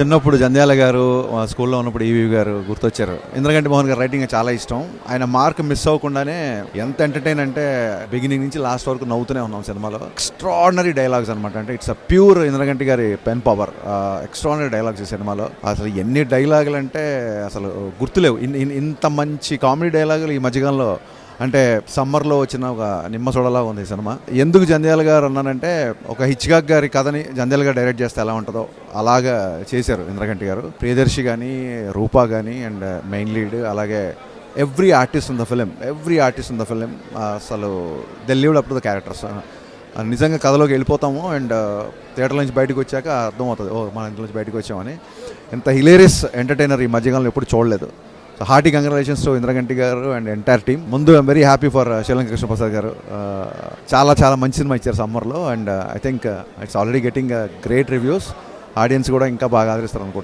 చిన్నప్పుడు జంధ్యాల గారు స్కూల్లో ఉన్నప్పుడు ఈవీ గారు గుర్తొచ్చారు. ఇంద్రగంటి మోహన్ గారు రైటింగ్ చాలా ఇష్టం. ఆయన మార్క్ మిస్ అవ్వకుండానే ఎంత ఎంటర్టైన్ అంటే బిగినింగ్ నుంచి లాస్ట్ వరకు నవ్వుతూనే ఉన్నాం సినిమాలో. ఎక్స్ట్రాడినరీ డైలాగ్స్ అనమాట అంటే ఇట్స్ అ ప్యూర్ ఇంద్రగంటి గారి పెన్ పవర్ ఎక్స్ట్రాడినరీ డైలాగ్స్ ఈ సినిమాలో. అసలు ఎన్ని డైలాగులు అంటే అసలు గుర్తులేవు. ఇన్- ఇన్- ఇంత మంచి కామెడీ డైలాగులు ఈ మధ్యకాలంలో అంటే సమ్మర్లో వచ్చిన ఒక నిమ్మసూడలా ఉంది ఈ సినిమా. ఎందుకు జంధ్యాల గారు అన్నానంటే ఒక హిచ్కాక్ గారి కథని జంధ్యాల గారు డైరెక్ట్ చేస్తే ఎలా ఉంటుందో అలాగా చేశారు ఇంద్రగంటి గారు. ప్రియదర్శి కానీ రూపా కానీ అండ్ మెయిన్ లీడ్ అలాగే every artist in the film every artist in the film అసలు they lived up to the characters నిజంగా కథలోకి వెళ్ళిపోతాము అండ్ థియేటర్ నుంచి బయటకు వచ్చాక అర్థమవుతుంది ఓ మన ఇంట్లో నుంచి బయటకు వచ్చామని. ఇంత హిలేరియస్ ఎంటర్టైనర్ ఈ మధ్యకాలంలో ఎప్పుడు చూడలేదు. So hearty congratulations to Indraganti garu and entire team ముందు I'm very happy for Sivalenka Krishnaprasad garu. Uh, చాలా చాలా మంచి సినిమా ఇచ్చారు సమ్మర్లో and I think it's already getting great reviews audience కూడా ఇంకా బాగా ఆదరిస్తారు అనుకుంటాను